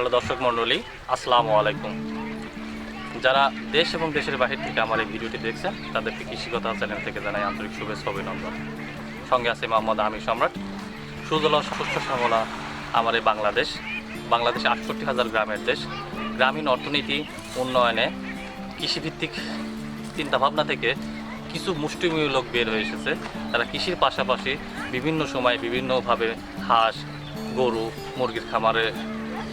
Hello দর্শক মণ্ডলী, আসসালামু আলাইকুম। যারা দেশ এবং দেশের বাহির থেকে আমার এই ভিডিওটি দেখছেন, তাদেরকে কৃষিকতা চ্যানেল থেকে জানাই আন্তরিক শুভেচ্ছা অভিনন্দন। সঙ্গে আছে মোহাম্মদ আমি সম্রাট, সুজলা শস্য শ্যামলা আমার এই বাংলাদেশ বাংলাদেশ আটষট্টি হাজার গ্রামের দেশ। গ্রামীণ অর্থনীতি, উন্নয়নে, কৃষিভিত্তিক চিন্তাভাবনা থেকে কিছু মুষ্টিমেয় লোক বের হয়ে এসেছে। তারা কৃষির পাশাপাশি বিভিন্ন সময় বিভিন্নভাবে হাঁস, গরু, মুরগির খামারে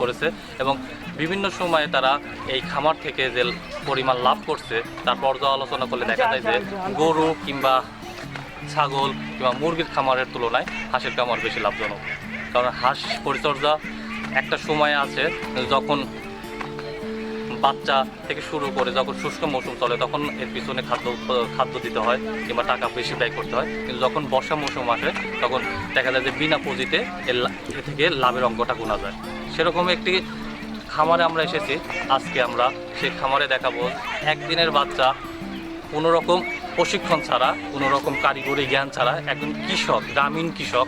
করেছে এবং বিভিন্ন সময়ে তারা এই খামার থেকে যে পরিমাণ লাভ করছে, তার পর্যালোচনা করলে দেখা যায় যে গরু কিংবা ছাগল কিংবা মুরগির খামারের তুলনায় হাঁসের খামার বেশি লাভজনক। কারণ হাঁস পরিচর্যা একটা সময় আছে যখন বাচ্চা থেকে শুরু করে যখন শুষ্ক মৌসুম চলে, তখন এর পিছনে খাদ্য খাদ্য দিতে হয় কিংবা টাকা বেশি ব্যয় করতে হয়। কিন্তু যখন বর্ষা মৌসুম আসে, তখন দেখা যায় যে বিনা পুঁজিতে এর থেকে লাভের অঙ্কটা গোনা যায়। সেরকম একটি খামারে আমরা এসেছি। আজকে আমরা সেই খামারে দেখাবো একদিনের বাচ্চা কোনো রকম প্রশিক্ষণ ছাড়া কোনো রকম কারিগরি জ্ঞান ছাড়া, একজন কৃষক, গ্রামীণ কৃষক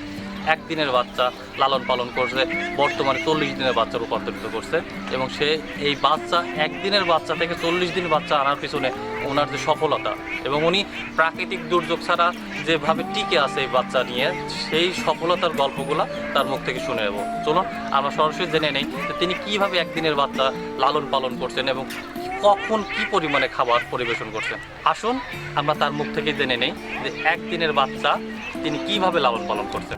একদিনের বাচ্চা লালন পালন করছে, বর্তমানে চল্লিশ দিনের বাচ্চা রূপান্তরিত করছে এবং সে এই বাচ্চা একদিনের বাচ্চা থেকে চল্লিশ দিন বাচ্চা আনার পিছনে ওনার যে সফলতা এবং উনি প্রাকৃতিক দুর্যোগ ছাড়া যেভাবে টিকে আছে এই বাচ্চা নিয়ে, সেই সফলতার গল্পগুলো তার মুখ থেকে শুনে নেব। চলুন, আমরা সরাসরি জেনে নেই তিনি কীভাবে একদিনের বাচ্চা লালন পালন করছেন এবং কখন কি পরিমাণে খাবার পরিবেশন করছেন। আসুন, আমরা তার মুখ থেকে জেনে নেই যে একদিনের বাচ্চা তিনি কীভাবে লালন পালন করছেন।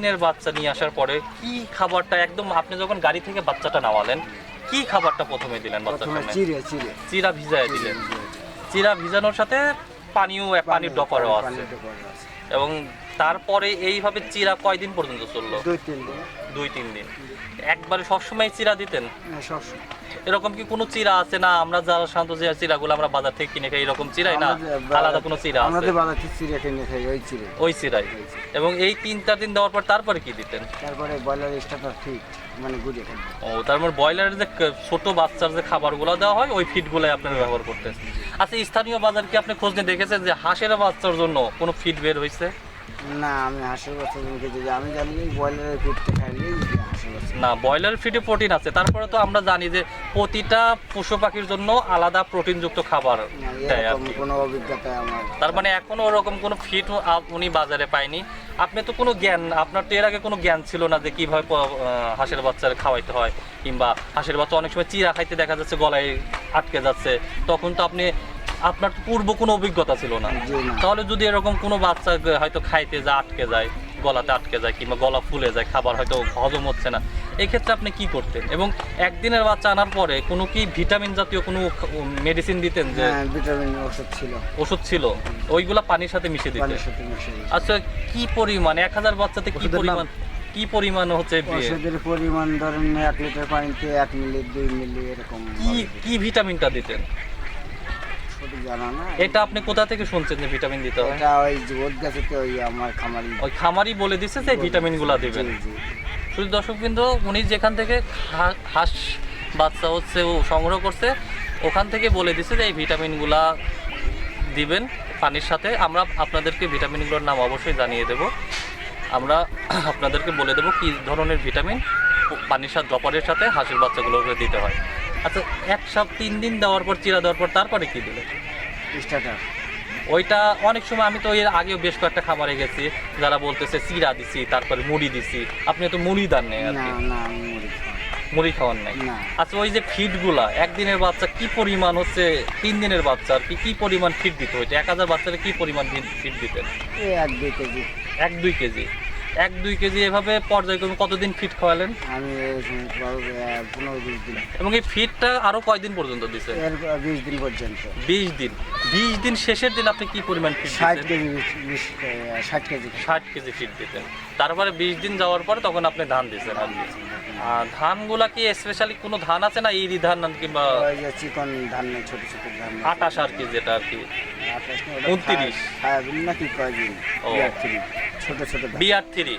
দিনের বাচ্চা নিয়ে আসার পরে কি খাবারটা একদম আপনি যখন গাড়ি থেকে বাচ্চাটা নামালেন কি খাবারটা প্রথমে দিলেন বাচ্চার চিড়ে চিড়ে। চিরা ভিজায় দিলেন। চিরা ভিজানোর সাথে পানিও পানির ডপারও আছে। এবং তারপরে এইভাবে চিরা কয়দিন পর্যন্ত চলল? দুই তিন দিন। দুই তিন দিন। একবারে সবসময় চিরা দিতেন? হ্যাঁ, সবসময়। এরকম কি কোনো চিরা আছে না? আমরা যারা শান্ত যে চিরাগুলো আমরা বাজার থেকে কিনে খাই এরকম চিরাই না? আলাদা কোনো চিরা আছে? আমাদের বাজার থেকে চিড়ে কিনে খাই ওই চিড়ে ওই চিরাই। এবং এই তিন চার দিন দেওয়ার পর তারপরে কি দিতেন? তারপরে ব্রয়লার স্টার্টার ঠিক মানে গুড়িয়ে খাই ও তারপর মানে ব্রয়লারের যে ছোট বাচ্চার যে খাবারগুলো দেওয়া হয় ওই ফিডগুলোই আপনারা ব্যবহার করতেন আচ্ছা স্থানীয় বাজার কি আপনি খোঁজ নিয়ে দেখেছেন যে হাঁসের বাচ্চার জন্য কোনো ফিড বের হয়েছে? না আমি হাঁসের বাচ্চা খেতে যাই আমি জানি ব্রয়লারের পিঠটা খাইলেই না ব্রয়লার ফিডে প্রোটিন আছে। তারপরে তো আমরা জানি যে প্রতিটা পশু পাখির জন্য আলাদা প্রোটিনযুক্ত খাবার দেয় আর কি। কোনো অভিজ্ঞতা আমার তার মানে এখনও ওরকম কোনো ফিট উনি বাজারে পায়নি। আপনি তো কোনো জ্ঞান আপনার তো এর আগে কোনো জ্ঞান ছিল না যে কীভাবে প- আহ, হাঁসের বাচ্চার খাওয়াইতে হয় কিংবা হাঁসের বাচ্চা অনেক সময় চিরা খাইতে দেখা যাচ্ছে গলায় আটকে যাচ্ছে। তখন তো আপনি আপনার পূর্ব কোনো অভিজ্ঞতা ছিল না। তাহলে যদি এরকম কোনো বাচ্চা হয়তো খাইতে যা আটকে যায় গলাতে আটকে যায় কিংবা গলা ফুলে যায় খাবার হয়তো হজম হচ্ছে না এই ক্ষেত্রে আপনি কি করতেন? এবং একদিনের বাচ্চা আনার পরে কোনো কি ভিটামিন জাতীয় কোনো মেডিসিন দিতেন যে হ্যাঁ ভিটামিন ওষুধ ছিল। ওষুধ ছিল? ওইগুলা পানির সাথে মিশিয়ে দিতে পানির সাথে মিশিয়ে দিই। আচ্ছা কি পরিমাণ? এক হাজার বাচ্চাতে কি পরিমাণ কি পরিমাণ হচ্ছে ওষুধের পরিমাণ ধরেন এক লিটার পানিতে এক মিলি দুই মিলি এরকম কি কি ভিটামিনটা দিতেন? সঠিক জানা না। এটা আপনি কোথা থেকে শুনছেন যে ভিটামিন দিতে হয়? এটা ওই যে ওর তো ওই আমার খামারি। ওই খামারই বলে দিছে যে ভিটামিনগুলো দিবেন। শুধু দর্শক উনি যেখান থেকে হাঁস বাচ্চা হচ্ছে ও সংগ্রহ করছে ওখান থেকে বলে দিছে যে এই ভিটামিনগুলা দিবেন পানির সাথে। আমরা আপনাদেরকে ভিটামিনগুলোর নাম অবশ্যই জানিয়ে দেব। আমরা আপনাদেরকে বলে দেবো কী ধরনের ভিটামিন পানির সাথে ড্রপারের সাথে হাঁসের বাচ্চাগুলোকে দিতে হয়। আচ্ছা এক সপ্তাহ তিন দিন দেওয়ার পর চিরা দেওয়ার পর তারপরে কী দিলেন স্টার্টার। ওইটা অনেক সময় আমি তো এর আগেও বেশ কয়েকটা খাবারে গেছি যারা বলতেছে চিরা দিছি তারপরে মুড়ি দিছি। আপনি তো মুড়ি দেন নেই আর কি? মুড়ি খাওয়ার নাই? আচ্ছা ওই যে ফিডগুলা একদিনের বাচ্চা কি পরিমাণ হচ্ছে তিন দিনের বাচ্চা আর কি কি পরিমাণ ফিড দিতে হইতো এক হাজার বাচ্চারা কি পরিমাণ ফিড দিতেন? এক দুই কেজি। এক দুই কেজি। এক দুই কেজি এভাবে পর্যায়ক্রমে কতদিন ফিট খাওয়ালেন? আমি পনেরো বিশ দিন। এবং এই ফিটটা আরও কয়দিন পর্যন্ত দিছে? বিশ দিন পর্যন্ত। বিশ দিন। বিশ দিন শেষের দিন আপনি কি পরিমাণ ফিট ষাট কেজি ষাট কেজি। ষাট কেজি ফিট দিতেন। তারপরে বিশ দিন যাওয়ার পরে তখন আপনি ধান দিচ্ছেন আর ধানগুলা কি স্পেশালি কোনো ধান আছে না ইরি ধান কিংবা চিকন ধান ছোট ছোট ধান আটাশ আর কি যেটা আর কি? উনত্রিশ। ছায়া- নাকি কয়দিন? ও। বিয়াত্রিশ। ছোট ছোট ধান, থ্রি।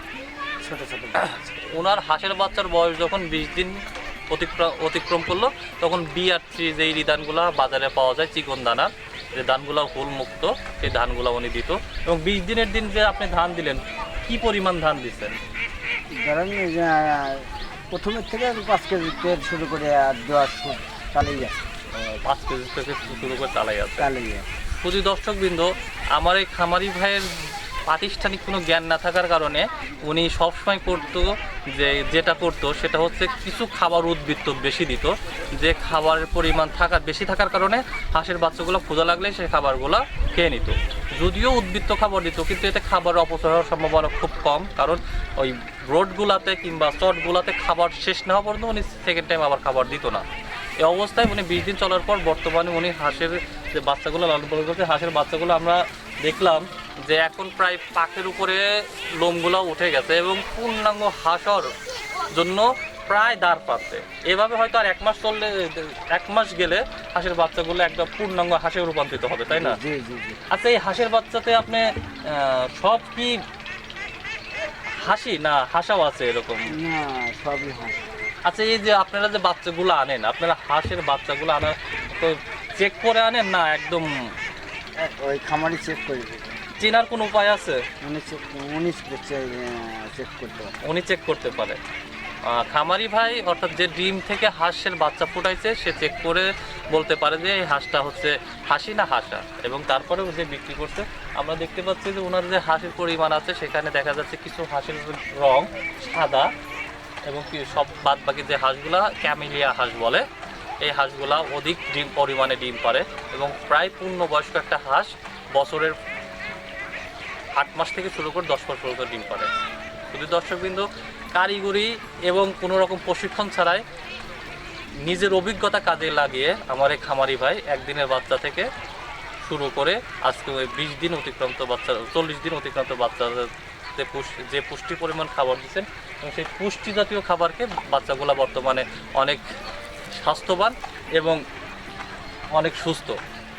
ছোট ছোট ওনার হাঁসের বাচ্চার বয়স যখন বিশ দিন অতিক্রম করল তখন বিআর থ্রি যে ধানগুলো বাজারে পাওয়া যায় চিকন দানার যে ধানগুলো হুল মুক্ত সেই ধানগুলো উনি দিত। এবং বিশ দিনের দিন যে আপনি ধান দিলেন কি পরিমাণ ধান দিচ্ছেন? ধরেন প্রথমের থেকে পাঁচ কেজি তেল শুরু করে আর শুরু চালিয়ে যাচ্ছে। পাঁচ কেজি থেকে শুরু করে চালাই আছে চালিয়ে যাচ্ছে। শুধু দর্শকবৃন্দ, আমার এই খামারি ভাইয়ের প্রাতিষ্ঠানিক কোনো জ্ঞান না থাকার কারণে উনি সবসময় করতো যে, যেটা করতো সেটা হচ্ছে কিছু খাবার উদ্বৃত্ত বেশি দিত। যে খাবারের পরিমাণ থাকার বেশি থাকার কারণে হাঁসের বাচ্চাগুলো ক্ষুধা লাগলে সেই খাবারগুলো খেয়ে নিত। যদিও উদ্বৃত্ত খাবার দিত, কিন্তু এতে খাবার অপচয় হওয়ার সম্ভাবনা খুব কম, কারণ ওই রোডগুলাতে কিংবা চটগুলাতে খাবার শেষ না হওয়া পর্যন্ত উনি সেকেন্ড টাইম আবার খাবার দিত না। এই অবস্থায় উনি বিশ দিন চলার পর বর্তমানে উনি হাঁসের যে বাচ্চাগুলো লালন পালন করছে হাঁসের বাচ্চাগুলো আমরা দেখলাম যে এখন প্রায় পাখের উপরে লোমগুলো উঠে গেছে এবং পূর্ণাঙ্গ হাঁসর জন্য প্রায় দাঁড় পাচ্ছে। এভাবে হয়তো আর এক মাস চললে এক মাস গেলে হাঁসের বাচ্চাগুলো একদম পূর্ণাঙ্গ হাঁসে রূপান্তরিত হবে তাই না? আচ্ছা এই হাঁসের বাচ্চাতে আপনি সব কি হাসি না হাসাও আছে এরকম? না সবই হাঁস। আচ্ছা এই যে আপনারা যে বাচ্চাগুলো আনেন আপনারা হাঁসের বাচ্চাগুলো আনার তো চেক করে আনেন না একদম? ওই খামারি চেক করে চেনার কোনো উপায় আছে? উনি চেক উনি চেক করতে পারে। উনি চেক করতে পারে। খামারি ভাই অর্থাৎ যে ডিম থেকে হাঁসের বাচ্চা ফুটাইছে সে চেক করে বলতে পারে যে এই হাঁসটা হচ্ছে হাসি না হাসা। এবং তারপরেও যে বিক্রি করছে আমরা দেখতে পাচ্ছি যে ওনার যে হাঁসের পরিমাণ আছে সেখানে দেখা যাচ্ছে কিছু হাঁসের রং সাদা। এবং কি সব বাদ বাকি যে হাঁসগুলা, ক্যামিলিয়া হাঁস বলে, এই হাঁসগুলা অধিক ডিম, পরিমাণে ডিম পারে এবং প্রায় পূর্ণবয়স্ক একটা হাঁস বছরের আট মাস থেকে শুরু করে দশ মাস পর্যন্ত ডিম পারে। শুধু দর্শকবৃন্দ কারিগরি এবং কোনো রকম প্রশিক্ষণ ছাড়াই নিজের অভিজ্ঞতা কাজে লাগিয়ে আমার এই খামারি ভাই একদিনের বাচ্চা থেকে শুরু করে আজকে ওই বিশ দিন অতিক্রান্ত বাচ্চা, চল্লিশ দিন অতিক্রান্ত বাচ্চাদের পুষ্টি, যে পুষ্টি পরিমাণ খাবার দিচ্ছেন এবং সেই পুষ্টি জাতীয় খাবারকে বাচ্চাগুলো বর্তমানে অনেক স্বাস্থ্যবান এবং অনেক সুস্থ।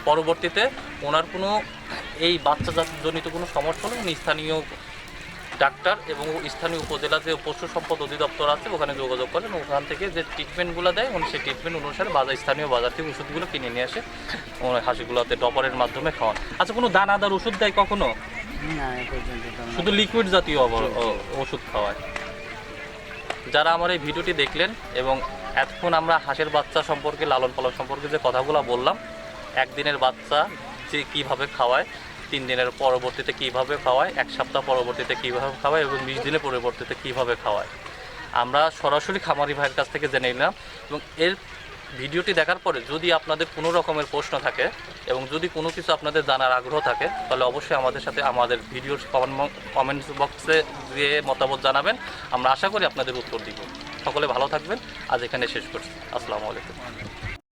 পরবর্তীতে ওনার কোনো এই বাচ্চা জনিত কোনো সমস্যা উনি স্থানীয় ডাক্তার এবং স্থানীয় উপজেলা যে পশু সম্পদ অধিদপ্তর আছে, ওখানে যোগাযোগ করেন ওখান থেকে যে ট্রিটমেন্টগুলো দেয়, উনি সেই ট্রিটমেন্ট অনুসারে বাজার স্থানীয় বাজার থেকে ওষুধগুলো কিনে নিয়ে আসে হাঁসিগুলোতে ডপারের মাধ্যমে খাওয়ান। আচ্ছা কোনো দানাদার ওষুধ দেয় কখনো? না এ পর্যন্ত তো না। শুধু লিকুইড জাতীয় অব- ও- ওষুধ খাওয়ায় যারা আমার এই ভিডিওটি দেখলেন এবং এতক্ষণ আমরা হাঁসের বাচ্চা সম্পর্কে লালন পালন সম্পর্কে যে কথাগুলো বললাম একদিনের বাচ্চা যে কীভাবে খাওয়ায় তিন দিনের পরবর্তীতে কীভাবে খাওয়ায় এক সপ্তাহ পরবর্তীতে কীভাবে খাওয়ায় এবং বিশ দিনের পরবর্তীতে কীভাবে খাওয়ায় আমরা সরাসরি খামারি ভাইয়ের কাছ থেকে জেনে নিলাম এবং এর ভিডিওটি দেখার পরে যদি আপনাদের কোনো রকমের প্রশ্ন থাকে এবং যদি কোনো কিছু আপনাদের জানার আগ্রহ থাকে, তাহলে অবশ্যই আমাদের সাথে আমাদের ভিডিওর কমেন্টস বক্সে গিয়ে মতামত জানাবেন। আমরা আশা করি আপনাদের উত্তর দিব। সকলে ভালো থাকবেন। আজ এখানে শেষ করছি। আসসালামু আলাইকুম।